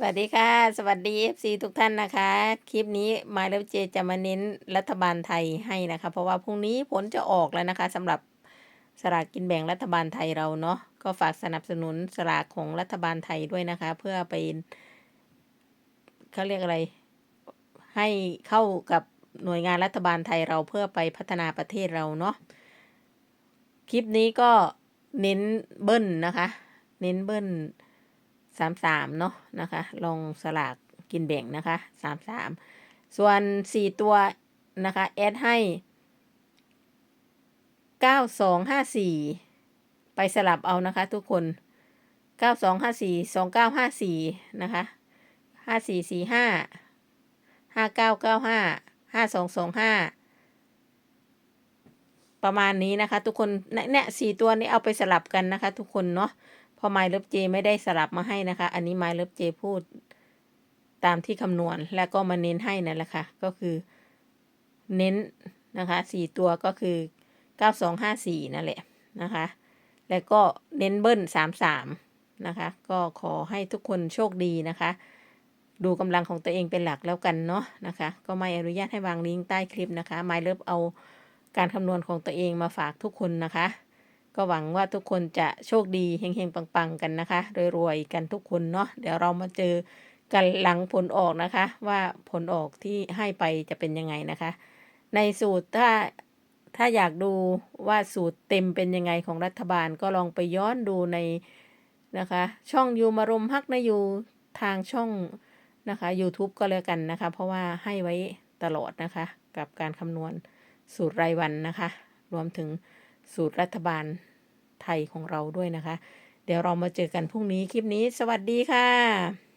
สวัสดีค่ะ สวัสดี FC ทุกท่านนะคะ คลิปนี้มาแล้วเจจะมาเน้นรัฐบาลไทยให้นะคะ เพราะว่าพรุ่งนี้ผลจะออกแล้วนะคะสำหรับสลากกินแบ่งรัฐบาลไทยเราเนาะก็ฝากสนับสนุนสลากของรัฐบาลไทยด้วยนะคะ เพื่อไปเขาเรียกอะไร ให้เข้ากับหน่วยงานรัฐบาลไทยเราเพื่อไปพัฒนาประเทศเราเนาะคลิปนี้ก็เน้นเบิ้ลนะคะ เน้นเบิ้ล สามสามเนาะนะคะ ลงสลากกินแบ่งนะคะสามสามส่วนสี่ตัวนะคะ แอดให้เก้าสองห้าสี่ไปสลับเอานะคะ ทุกคนเก้าสองห้าสี่สองเก้าห้าสี่นะคะห้าสี่สี่ห้าห้าเก้าเก้าห้าห้าสองสองห้าประมาณนี้นะคะ ทุกคนเนี่ยสี่ตัวนี้เอาไปสลับกันนะคะ ทุกคนเนาะ พอไมล์เลิฟเจไม่ได้สลับมาให้นะคะ อันนี้ไมล์เลิฟเจพูดตามที่คำนวณแล้วก็มาเน้นให้นั่นแหละค่ะ ก็คือเน้นนะคะสี่ตัวก็คือเก้าสองห้าสี่นั่นแหละนะคะ แล้วก็เน้นเบิ้ลสามสามนะคะ ก็ขอให้ทุกคนโชคดีนะคะ ดูกำลังของตัวเองเป็นหลักแล้วกันเนาะนะคะ ก็ไม่อนุญาตให้วางลิงก์ใต้คลิปนะคะไมล์เลิฟเอาการคำนวณของตัวเองมาฝากทุกคนนะคะ ก็หวังว่าทุกคนจะโชคดีเฮงๆ ปังๆ กันนะคะ รวยๆ กันทุกคนเนาะเดี๋ยวเรามาเจอกันหลังผลออกนะคะ ว่าผลออกที่ให้ไปจะเป็นยังไงนะคะ ในสูตรถ้าถ้าอยากดูว่าสูตรเต็มเป็นยังไงของรัฐบาลก็ลองไปย้อนดูในนะคะ ช่องยูมารมฮักนยูทางช่องนะคะ YouTube ก็แล้วกันนะคะ เพราะว่าให้ไว้ตลอดนะคะ กับการคำนวณสูตรรายวันนะคะ รวมถึง สูตรรัฐบาลไทยของเราด้วยนะคะ เดี๋ยวเรามาเจอกันพรุ่งนี้คลิปนี้ สวัสดีค่ะ